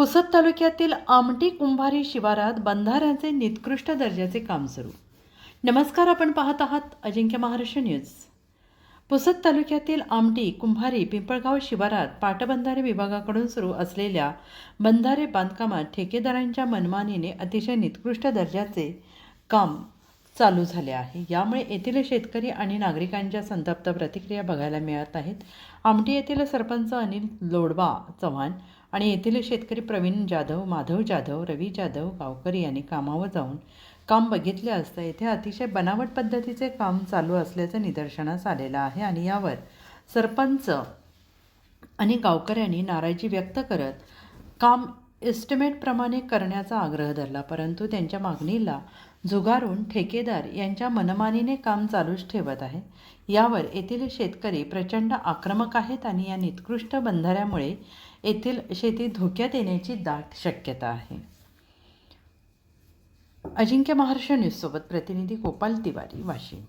पुसद तालुक्यातील आमटी कुंभारी शिवारात बंधाऱ्यांचे निकृष्ट दर्जाचे काम सुरू. नमस्कार आपण पाहत आहात अजिंक्य महाराष्ट्र न्यूज. पुसद तालुक्यातील आमटी कुंभारी पिंपळगाव शिवारात पाटबंधारे विभागाकडून सुरू असलेल्या बंधारे बांधकामात ठेकेदारांच्या मनमानीने अतिशय निकृष्ट दर्जाचे काम चालू झाले आहे. यामुळे येथील शेतकरी आणि नागरिकांच्या संतप्त प्रतिक्रिया बघायला मिळत आहेत. आमटी येथील सरपंच अनिल लोडबा चव्हाण आणि येथील शेतकरी प्रवीण जाधव माधव जाधव रवी जाधव गावकरी यांनी कामावर जाऊन काम बघितले असता येथे अतिशय बनावट पद्धतीचे काम चालू असल्याचं निदर्शनास आलेलं आहे आणि यावर सरपंच आणि गावकऱ्यांनी नाराजी व्यक्त करत काम एस्टिमेटप्रमाणे करण्याचा आग्रह धरला परंतु त्यांच्या मागणीला झुगारून ठेकेदार यांच्या मनमानीने काम चालूच ठेवत आहे. यावर येथील शेतकरी प्रचंड आक्रमक आहेत आणि या निकृष्ट बंधाऱ्यामुळे येथील शेती धोक्यात येण्याची दाट शक्यता आहे. अजिंक्य महाराष्ट्र न्यूजसोबत प्रतिनिधी गोपाल तिवारी वाशिम.